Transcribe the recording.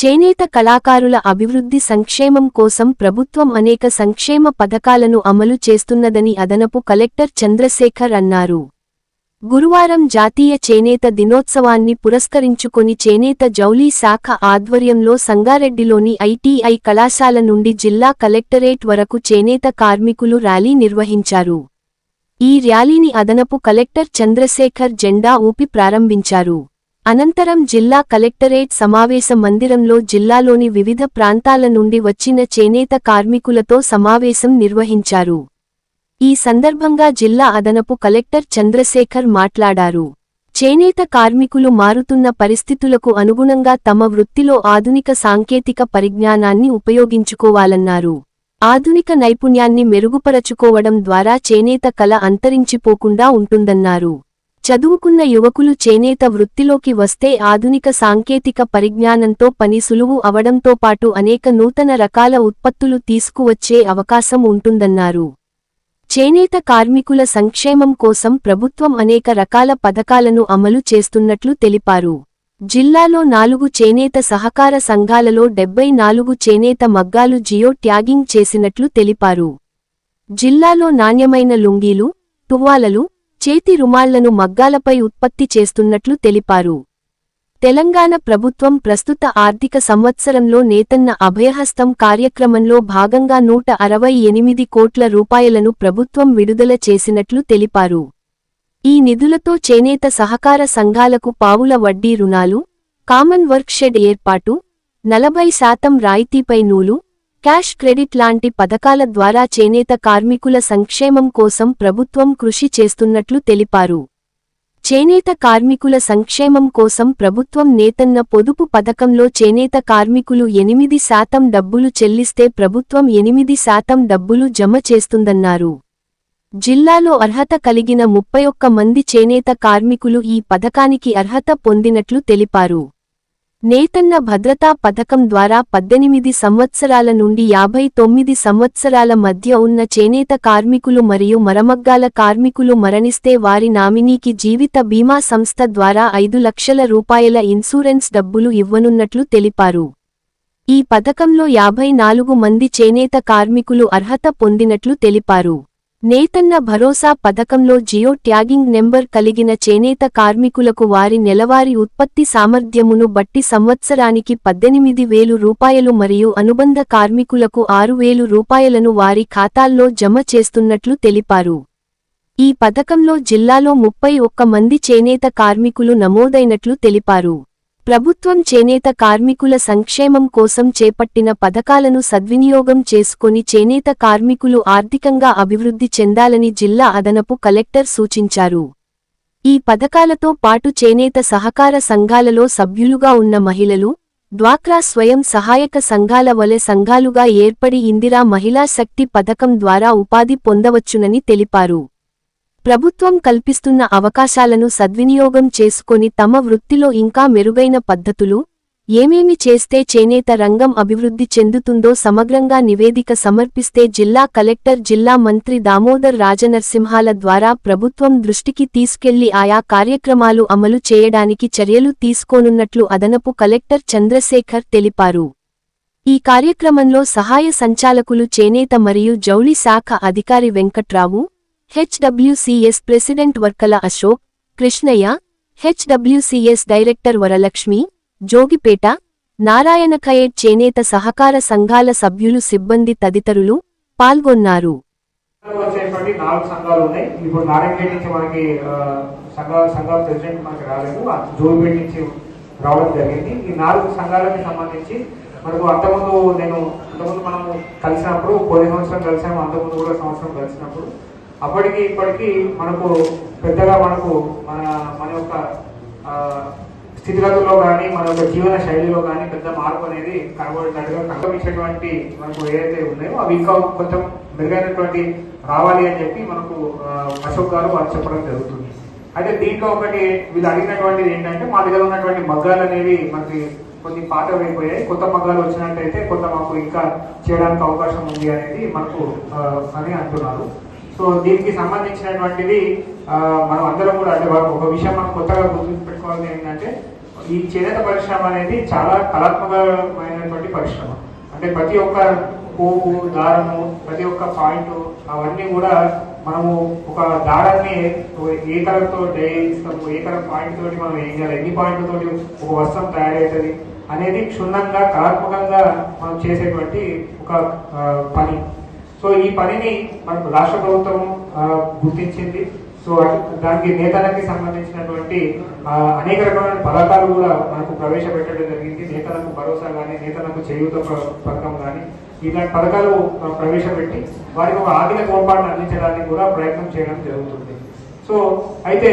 చేనేత కళాకారుల అభివృద్ధి సంక్షేమం కోసం ప్రభుత్వం అనేక సంక్షేమ పథకాలను అమలు చేస్తున్నదని అదనపు కలెక్టర్ చంద్రశేఖర్ అన్నారు. గురువారం జాతీయ చేనేత దినోత్సవాన్ని పురస్కరించుకొని చేనేత జౌలీ శాఖ ఆధ్వర్యంలో సంగారెడ్డిలోని ఐటీఐ కళాశాల నుండి జిల్లా కలెక్టరేట్ వరకు చేనేత కార్మికులు ర్యాలీ నిర్వహించారు. ఈ ర్యాలీని అదనపు కలెక్టర్ చంద్రశేఖర్ జెండా ఊపి ప్రారంభించారు. అనంతరం జిల్లా కలెక్టరేట్ సమావేశ మందిరంలో జిల్లాలోని వివిధ ప్రాంతాల నుండి వచ్చిన చేనేత కార్మికులతో సమావేశం నిర్వహించారు. ఈ సందర్భంగా జిల్లా అదనపు కలెక్టర్ చంద్రశేఖర్ మాట్లాడారు. చేనేత కార్మికులు మారుతున్న పరిస్థితులకు అనుగుణంగా తమ వృత్తిలో ఆధునిక సాంకేతిక పరిజ్ఞానాన్ని ఉపయోగించుకోవాలన్నారు. ఆధునిక నైపుణ్యాన్ని మెరుగుపరచుకోవడం ద్వారా చేనేత కళ అంతరించిపోకుండా ఉంటుందన్నారు. చదువుకున్న యువకులు చేనేత వృత్తిలోకి వస్తే ఆధునిక సాంకేతిక పరిజ్ఞానంతో పని సులువు అవడంతో పాటు అనేక నూతన రకాల ఉత్పత్తులు తీసుకువచ్చే అవకాశం ఉంటుందన్నారు. చేనేత కార్మికుల సంక్షేమం కోసం ప్రభుత్వం అనేక రకాల పథకాలను అమలు చేస్తున్నట్లు తెలిపారు. జిల్లాలో నాలుగు చేనేత సహకార సంఘాలలో డెబ్బై నాలుగు చేనేత మగ్గాలు జియో ట్యాగింగ్ చేసినట్లు తెలిపారు. జిల్లాలో నాణ్యమైన లుంగీలు తువ్వాలలు చేతి రుమాళ్ళను మగ్గాలపై ఉత్పత్తి చేస్తున్నట్లు తెలిపారు. తెలంగాణ ప్రభుత్వం ప్రస్తుత ఆర్థిక సంవత్సరంలో నేతన్న అభయహస్తం కార్యక్రమంలో భాగంగా నూట అరవై ఎనిమిది కోట్ల రూపాయలను ప్రభుత్వం విడుదల చేసినట్లు తెలిపారు. ఈ నిధులతో చేనేత సహకార సంఘాలకు పావుల వడ్డీ రుణాలు కామన్ వర్క్ షెడ్ ఏర్పాటు నలభై శాతం రాయితీపై నూలు క్యాష్ క్రెడిట్ లాంటి పథకాల ద్వారా చేనేత కార్మికుల సంక్షేమం కోసం ప్రభుత్వం కృషి చేస్తున్నట్లు తెలిపారు. చేనేత కార్మికుల సంక్షేమం కోసం ప్రభుత్వం నేతన్న పొదుపు పథకంలో చేనేత కార్మికులు ఎనిమిది శాతం డబ్బులు చెల్లిస్తే ప్రభుత్వం ఎనిమిది శాతం డబ్బులు జమ చేస్తుందన్నారు. జిల్లాలో అర్హత కలిగిన ముప్పై ఒక్క మంది చేనేత కార్మికులు ఈ పథకానికి అర్హత పొందినట్లు తెలిపారు. నేతన్న భద్రతా పథకం ద్వారా పద్దెనిమిది సంవత్సరాల నుండి యాభై తొమ్మిది సంవత్సరాల మధ్య ఉన్న చేనేత కార్మికులు మరియు మరమగ్గాల కార్మికులు మరణిస్తే వారి నామినీకి జీవిత బీమా సంస్థ ద్వారా ఐదు లక్షల రూపాయల ఇన్సూరెన్స్ డబ్బులు ఇవ్వనున్నట్లు తెలిపారు. ఈ పథకంలో యాభై నాలుగు మంది చేనేత కార్మికులు అర్హత పొందినట్లు తెలిపారు. నేతన్న భరోసా పథకంలో జియో ట్యాగింగ్ నెంబర్ కలిగిన చేనేత కార్మికులకు వారి నెలవారీ ఉత్పత్తి సామర్థ్యమును బట్టి సంవత్సరానికి పద్దెనిమిది వేలు రూపాయలు మరియు అనుబంధ కార్మికులకు ఆరు వేలు రూపాయలను వారి ఖాతాల్లో జమ చేస్తున్నట్లు తెలిపారు. ఈ పథకంలో జిల్లాలో ముప్పై ఒక్క మంది చేనేత కార్మికులు నమోదైనట్లు తెలిపారు. ప్రభుత్వం చేనేత కార్మికుల సంక్షేమం కోసం చేపట్టిన పథకాలను సద్వినియోగం చేసుకొని చేనేత కార్మికులు ఆర్థికంగా అభివృద్ధి చెందాలని జిల్లా అదనపు కలెక్టర్ సూచించారు. ఈ పథకాలతో పాటు చేనేత సహకార సంఘాలలో సభ్యులుగా ఉన్న మహిళలు డ్వాక్రా స్వయం సహాయక సంఘాల వలె సంఘాలుగా ఏర్పడి ఇందిరా మహిళా శక్తి పథకం ద్వారా ఉపాధి పొందవచ్చునని తెలిపారు. ప్రభుత్వం కల్పిస్తున్న అవకాశాలను సద్వినియోగం చేసుకొని తమ వృత్తిలో ఇంకా మెరుగైన పద్ధతులు ఏమేమి చేస్తే చేనేత రంగం అభివృద్ధి చెందుతుందో సమగ్రంగా నివేదిక సమర్పిస్తే జిల్లా కలెక్టర్ జిల్లా మంత్రి దామోదర్ రాజనరసింహాల ద్వారా ప్రభుత్వం దృష్టికి తీసుకెళ్ళి ఆయా కార్యక్రమాలు అమలు చేయడానికి చర్యలు తీసుకోనున్నట్లు అదనపు కలెక్టర్ చంద్రశేఖర్ తెలిపారు. ఈ కార్యక్రమంలో సహాయ సంచాలకులు చేనేత మరియు జౌళి శాఖ అధికారి Venkatrao HWCS president Varkala Ashok Krishnaiah HWCS director Varalakshmi Jogipet Narayankhed చేనేత సహకార సంఘాల సభ్యులు సిబ్బంది తదితరులు పాల్గొన్నారు. వచ్చేటువంటి నాలుగు సంఘాలు ఉన్నాయి. ఇప్పుడు నారాయణపేట నుంచి మనకి ఆ, సంఘాల ప్రెసిడెంట్ మనకి రాలేదు. జోగిపేట నుంచి రావడం జరిగింది. ఈ నాలుగు సంఘాలకు సంబంధించి మనకు అంతకుముందు నేను అంతకుముందు మనం కలిసినప్పుడు పోయిన సంవత్సరం కలిసాము అంతకుముందు కూడా సంవత్సరం కలిసినప్పుడు అప్పటికి ఇప్పటికీ మనకు పెద్దగా మనకు మన మన యొక్క స్థితిగతుల్లో కానీ మన యొక్క జీవన శైలిలో కానీ పెద్ద మార్పు అనేది కనబడినట్టుగా కనిపించేటువంటి మనకు ఏదైతే ఉన్నాయో అవి ఇంకా కొంచెం మెరుగైనటువంటి రావాలి అని చెప్పి మనకు అశోక్ గారు వారు చెప్పడం జరుగుతుంది. అయితే దీంట్లో ఒకటి వీళ్ళు అడిగినటువంటిది ఏంటంటే మా దగ్గర ఉన్నటువంటి మగ్గాలు అనేవి మనకి కొన్ని పాత అయిపోయాయి కొత్త మగ్గాలు వచ్చినట్టయితే కొంత మాకు ఇంకా చేయడానికి అవకాశం ఉంది అనేది మనకు అని అంటున్నారు. సో దీనికి సంబంధించినటువంటిది మనం అందరం కూడా అంటే ఒక విషయం మనం కొత్తగా గుర్తు ఏంటంటే ఈ చేనేత పరిశ్రమ అనేది చాలా కళాత్మకమైనటువంటి పరిశ్రమ. అంటే ప్రతి ఒక్క పువ్వు దారము ప్రతి ఒక్క పాయింట్ అవన్నీ కూడా మనము ఒక దారాన్ని ఏ కలర్తో తో డే ఏ కలర్ పాయింట్ తోటి మనం ఏం చేయాలి? ఎన్ని పాయింట్ తోటి ఒక వస్త్రం తయారవుతుంది అనేది క్షుణ్ణంగా కళాత్మకంగా మనం చేసేటువంటి ఒక పని. సో ఈ పనిని మనకు రాష్ట్ర ప్రభుత్వం గుర్తించింది. సో దానికి నేతలకి సంబంధించినటువంటి అనేక రకమైన పథకాలు కూడా మనకు ప్రవేశపెట్టడం జరిగింది. నేతలకు భరోసా కానీ నేతలకు చేయూత పథకం కానీ ఇలాంటి పథకాలు ప్రవేశపెట్టి వారికి ఒక ఆర్థిక తోడ్పాటును అందించడానికి కూడా ప్రయత్నం చేయడం జరుగుతుంది. సో అయితే